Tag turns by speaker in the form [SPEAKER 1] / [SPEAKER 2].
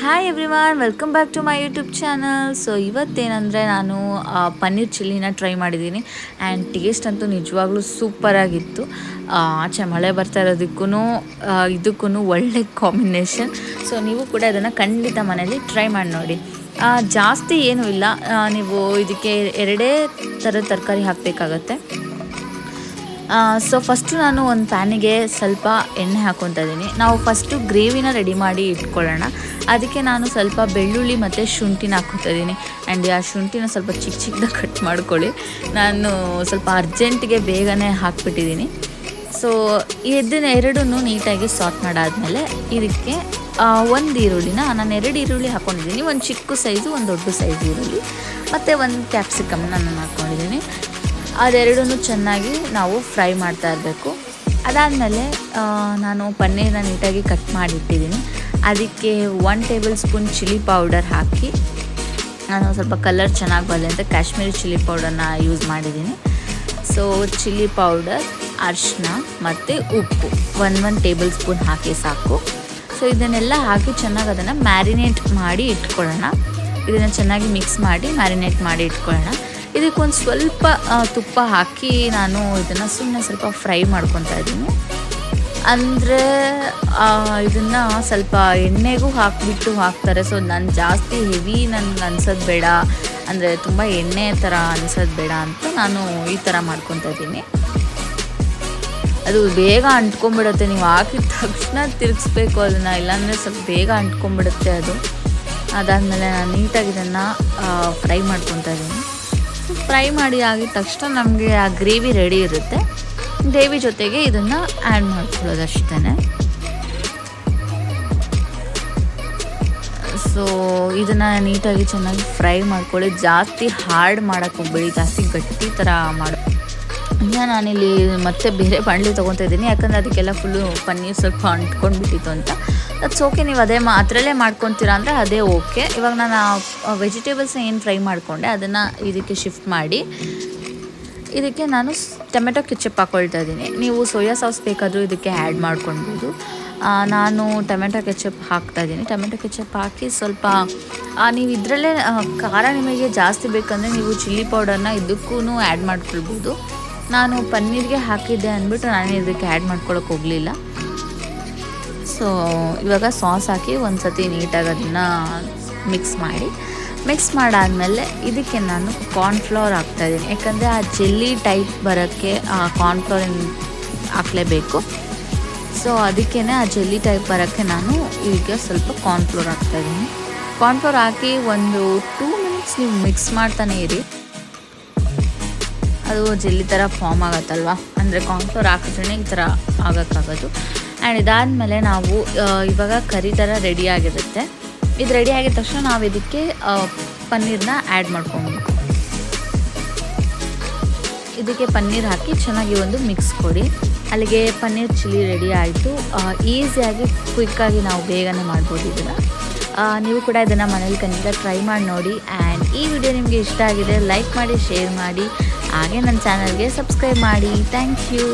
[SPEAKER 1] Hi everyone welcome back to my YouTube channel so ಇವತ್ತೇನಂದರೆ ನಾನು ಪನ್ನೀರ್ ಚಿಲ್ಲಿನ try ಮಾಡಿದ್ದೀನಿ. And taste ಅಂತೂ ನಿಜವಾಗ್ಲೂ ಸೂಪರಾಗಿತ್ತು ಆಚೆ ಮಳೆ ಬರ್ತಾ ಇರೋದಕ್ಕೂ ಇದಕ್ಕೂ ಒಳ್ಳೆ ಕಾಂಬಿನೇಷನ್ ಸೊ ನೀವು ಕೂಡ ಅದನ್ನು ಖಂಡಿತ ಮನೇಲಿ ಟ್ರೈ ಮಾಡಿ ನೋಡಿ. ಜಾಸ್ತಿ ಏನೂ ಇಲ್ಲ. ನೀವು ಇದಕ್ಕೆ ಎರಡೇ ಥರದ ತರಕಾರಿ ಹಾಕಬೇಕಾಗತ್ತೆ. ಸೊ ಫಸ್ಟು ನಾನು ಒಂದು ಪ್ಯಾನಿಗೆ ಸ್ವಲ್ಪ ಎಣ್ಣೆ ಹಾಕ್ಕೊತಾ ಇದ್ದೀನಿ. ನಾವು ಫಸ್ಟು ಗ್ರೇವಿನ ರೆಡಿ ಮಾಡಿ ಇಟ್ಕೊಳ್ಳೋಣ. ಅದಕ್ಕೆ ನಾನು ಸ್ವಲ್ಪ ಬೆಳ್ಳುಳ್ಳಿ ಮತ್ತು ಶುಂಠಿನ ಹಾಕ್ಕೊತಾ ಇದ್ದೀನಿ. ಆ್ಯಂಡ್ ಆ ಶುಂಠಿನ ಸ್ವಲ್ಪ ಚಿಕ್ಕ ಚಿಕ್ಕದ ಕಟ್ ಮಾಡ್ಕೊಳ್ಳಿ. ನಾನು ಸ್ವಲ್ಪ ಅರ್ಜೆಂಟಿಗೆ ಬೇಗನೆ ಹಾಕ್ಬಿಟ್ಟಿದ್ದೀನಿ. ಸೊ ಇದನ್ನ ಎರಡೂ ನೀಟಾಗಿ ಸಾಟ್ ಮಾಡಾದಮೇಲೆ ಇದಕ್ಕೆ ಒಂದು ಈರುಳ್ಳಿನ ನಾನು ಎರಡು ಈರುಳ್ಳಿ ಹಾಕ್ಕೊಂಡಿದ್ದೀನಿ ಒಂದು ಚಿಕ್ಕ ಸೈಜು ಒಂದು ದೊಡ್ಡ ಸೈಜ್ ಈರುಳ್ಳಿ. ಮತ್ತು ಒಂದು ಕ್ಯಾಪ್ಸಿಕಮ್ನ ನಾನು ಹಾಕ್ಕೊಂಡಿದ್ದೀನಿ ಅದೆರಡನ್ನೂ ಚೆನ್ನಾಗಿ ನಾವು ಫ್ರೈ ಮಾಡ್ತಾ ಇರಬೇಕು. ಅದಾದಮೇಲೆ ನಾನು ಪನ್ನೀರನ್ನ ನೀಟಾಗಿ ಕಟ್ ಮಾಡಿಟ್ಟಿದ್ದೀನಿ. ಅದಕ್ಕೆ one tablespoon chilli powder ಹಾಕಿ, ನಾನು ಸ್ವಲ್ಪ ಕಲರ್ ಚೆನ್ನಾಗಿ ಬರಲಿ ಅಂತ ಕಾಶ್ಮೀರಿ ಚಿಲ್ಲಿ ಪೌಡರ್ನ ಯೂಸ್ ಮಾಡಿದ್ದೀನಿ. ಸೊ ಚಿಲ್ಲಿ ಪೌಡರ್ ಅರಿಶಿನ ಮತ್ತು ಉಪ್ಪು ಒನ್ ಒನ್ ಟೇಬಲ್ ಸ್ಪೂನ್ ಹಾಕಿ ಸಾಕು. ಸೊ ಇದನ್ನೆಲ್ಲ ಹಾಕಿ ಚೆನ್ನಾಗಿ ಅದನ್ನು ಮ್ಯಾರಿನೇಟ್ ಮಾಡಿ ಇಟ್ಕೊಳ್ಳೋಣ. ಇದನ್ನು ಚೆನ್ನಾಗಿ ಮಿಕ್ಸ್ ಮಾಡಿ ಮ್ಯಾರಿನೇಟ್ ಮಾಡಿ ಇಟ್ಕೊಳ್ಳೋಣ. ಇದಕ್ಕೊಂದು ಸ್ವಲ್ಪ ತುಪ್ಪ ಹಾಕಿ ನಾನು ಇದನ್ನು ಸುಮ್ಮನೆ ಸ್ವಲ್ಪ ಫ್ರೈ ಮಾಡ್ಕೊತಾ ಇದ್ದೀನಿ. ಅಂದರೆ ಇದನ್ನು ಸ್ವಲ್ಪ ಎಣ್ಣೆಗೂ ಹಾಕಿಬಿಟ್ಟು ಹಾಕ್ತಾರೆ. ಸೊ ನಾನು ಜಾಸ್ತಿ ಹೆವಿ ನನಗೆ ಅನ್ಸೋದು ಬೇಡ. ಅಂದರೆ ತುಂಬ ಎಣ್ಣೆ ಥರ ಅನ್ಸೋದು ಬೇಡ ಅಂತ ನಾನು ಈ ಥರ ಮಾಡ್ಕೊತಾ ಇದ್ದೀನಿ. ಅದು ಬೇಗ ಅಂಟ್ಕೊಂಬಿಡುತ್ತೆ ನೀವು ಹಾಕಿದ ತಕ್ಷಣ ತಿರುಗಿಸ್ಬೇಕು ಅದನ್ನು. ಇಲ್ಲಾಂದರೆ ಸ್ವಲ್ಪ ಬೇಗ ಅಂಟ್ಕೊಂಬಿಡುತ್ತೆ ಅದು. ಅದಾದಮೇಲೆ ನಾನು ನೀಟಾಗಿ ಇದನ್ನು ಫ್ರೈ ಮಾಡ್ಕೊತಾ ಇದ್ದೀನಿ. ಫ್ರೈ ಮಾಡಿ ಆಗಿದ ತಕ್ಷಣ ನಮಗೆ ಆ ಗ್ರೇವಿ ರೆಡಿ ಇರುತ್ತೆ. ಗ್ರೇವಿ ಜೊತೆಗೆ ಇದನ್ನು ಆ್ಯಡ್ ಮಾಡ್ಕೊಳ್ಳೋದು ಅಷ್ಟೇ ಸೊ ಇದನ್ನು ನೀಟಾಗಿ ಚೆನ್ನಾಗಿ ಫ್ರೈ ಮಾಡ್ಕೊಳ್ಳಿ. ಜಾಸ್ತಿ ಹಾರ್ಡ್ ಮಾಡೋಕ್ಕೆ ಹೋಗ್ಬೇಡಿ. ಜಾಸ್ತಿ ಗಟ್ಟಿ ಥರ ಮಾಡಿ ಈಗ ನಾನಿಲ್ಲಿ ಮತ್ತೆ ಬೇರೆ ಬಾಣಲಿ ತೊಗೊತಾ ಇದ್ದೀನಿ. ಯಾಕಂದರೆ ಅದಕ್ಕೆಲ್ಲ ಫುಲ್ಲು ಪನ್ನೀರ್ ಸ್ವಲ್ಪ ಅಂಟ್ಕೊಂಡ್ಬಿಟ್ಟಿತ್ತು ಅಂತ. ಅದು ಓಕೆ ನೀವು ಅದೇ ಮಾ ಅದರಲ್ಲೇ ಮಾಡ್ಕೊತೀರಾ ಅಂದರೆ ಅದೇ ಓಕೆ ಇವಾಗ ನಾನು ವೆಜಿಟೇಬಲ್ಸ್ನ ಏನು ಫ್ರೈ ಮಾಡಿಕೊಂಡೆ, ಅದನ್ನು ಇದಕ್ಕೆ ಶಿಫ್ಟ್ ಮಾಡಿ. ಇದಕ್ಕೆ ನಾನು ಟೊಮೆಟೊ ಕೆಚಪ್ ಹಾಕ್ಕೊಳ್ತಾ ಇದ್ದೀನಿ. ನೀವು ಸೋಯಾ ಸಾಸ್ ಬೇಕಾದರೂ ಇದಕ್ಕೆ ಆ್ಯಡ್ ಮಾಡ್ಕೊಳ್ಬೋದು. ನಾನು ಟೊಮೆಟೊ ಕೆಚಪ್ ಹಾಕ್ತಾ ಇದ್ದೀನಿ. ಟೊಮೆಟೊ ಕೆಚಪ್ ಹಾಕಿ ಸ್ವಲ್ಪ ನೀವು ಇದರಲ್ಲೇ ಖಾರ ನಿಮಗೆ ಜಾಸ್ತಿ ಬೇಕಂದರೆ ನೀವು ಚಿಲ್ಲಿ ಪೌಡರ್ನ ಇದಕ್ಕೂ ಆ್ಯಡ್ ಮಾಡ್ಕೊಳ್ಬೋದು. ನಾನು ಪನ್ನೀರ್ಗೆ ಹಾಕಿದ್ದೆ ಅಂದ್ಬಿಟ್ಟು ನಾನು ಇದಕ್ಕೆ ಆ್ಯಡ್ ಮಾಡ್ಕೊಳಕ್ಕೆ ಹೋಗಲಿಲ್ಲ. ಸೊ ಇವಾಗ ಸಾಸ್ ಹಾಕಿ ಒಂದು ಸತಿ ನೀಟಾಗಿ ಅದನ್ನು ಮಿಕ್ಸ್ ಮಾಡಿ. ಮಿಕ್ಸ್ ಮಾಡಾದಮೇಲೆ ಇದಕ್ಕೆ ನಾನು ಕಾರ್ನ್ಫ್ಲವರ್ ಹಾಕ್ತಾಯಿದ್ದೀನಿ ಯಾಕಂದರೆ ಆ ಜೆಲ್ಲಿ ಟೈಪ್ ಬರೋಕ್ಕೆ ಆ ಕಾರ್ನ್ಫ್ಲವರ್ ಹಾಕಲೇಬೇಕು. ಸೊ ಅದಕ್ಕೇ ಆ ಜೆಲ್ಲಿ ಟೈಪ್ ಬರೋಕ್ಕೆ ನಾನು ಈಗ ಸ್ವಲ್ಪ ಕಾರ್ನ್ಫ್ಲೋರ್ ಹಾಕ್ತಾಯಿದ್ದೀನಿ ಕಾರ್ನ್ಫ್ಲೋರ್ ಹಾಕಿ ಒಂದು ಟೂ ಮಿನಿಟ್ಸ್ ನೀವು ಮಿಕ್ಸ್ ಮಾಡ್ತಾನೆ ಇರಿ. ಅದು ಜೆಲ್ಲಿ ಥರ ಫಾರ್ಮ್ ಆಗತ್ತಲ್ವ? ಅಂದರೆ ಕಾರ್ನ್ಫ್ಲೋರ್ ಹಾಕಿದ್ರೆ ಈ ಥರ ಆಗೋಕ್ಕಾಗೋದು. ಆ್ಯಂಡ್ ಇದಾದಮೇಲೆ ನಾವು ಇವಾಗ ಕರಿ ಥರ ರೆಡಿ ಆಗಿರುತ್ತೆ. ಇದು ರೆಡಿ ಆಗಿದ ತಕ್ಷಣ ನಾವು ಇದಕ್ಕೆ ಆ, ಪನ್ನೀರ್ನ ಆ್ಯಡ್ ಮಾಡ್ಕೊಬೇಕು. ಇದಕ್ಕೆ ಪನ್ನೀರ್ ಹಾಕಿ ಚೆನ್ನಾಗಿ ಒಂದು ಮಿಕ್ಸ್ ಕೊಡಿ. ಅಲ್ಲಿಗೆ ಪನ್ನೀರ್ ಚಿಲ್ಲಿ ರೆಡಿ ಆಯಿತು. ಈಸಿಯಾಗಿ ಕ್ವಿಕ್ಕಾಗಿ ನಾವು ಬೇಗನೆ ಮಾಡ್ಬೋದು ಇದನ್ನು. ನೀವು ಕೂಡ ಇದನ್ನು ಮನೇಲಿ ಖಂಡಿತ ಟ್ರೈ ಮಾಡಿ ನೋಡಿ. ಆ್ಯಂಡ್ ಈ ವಿಡಿಯೋ ನಿಮಗೆ ಇಷ್ಟ ಆಗಿದೆ ಲೈಕ್ ಮಾಡಿ ಶೇರ್ ಮಾಡಿ. ಹಾಗೆ ನನ್ನ ಚಾನಲ್ಗೆ ಸಬ್ಸ್ಕ್ರೈಬ್ ಮಾಡಿ. Thank you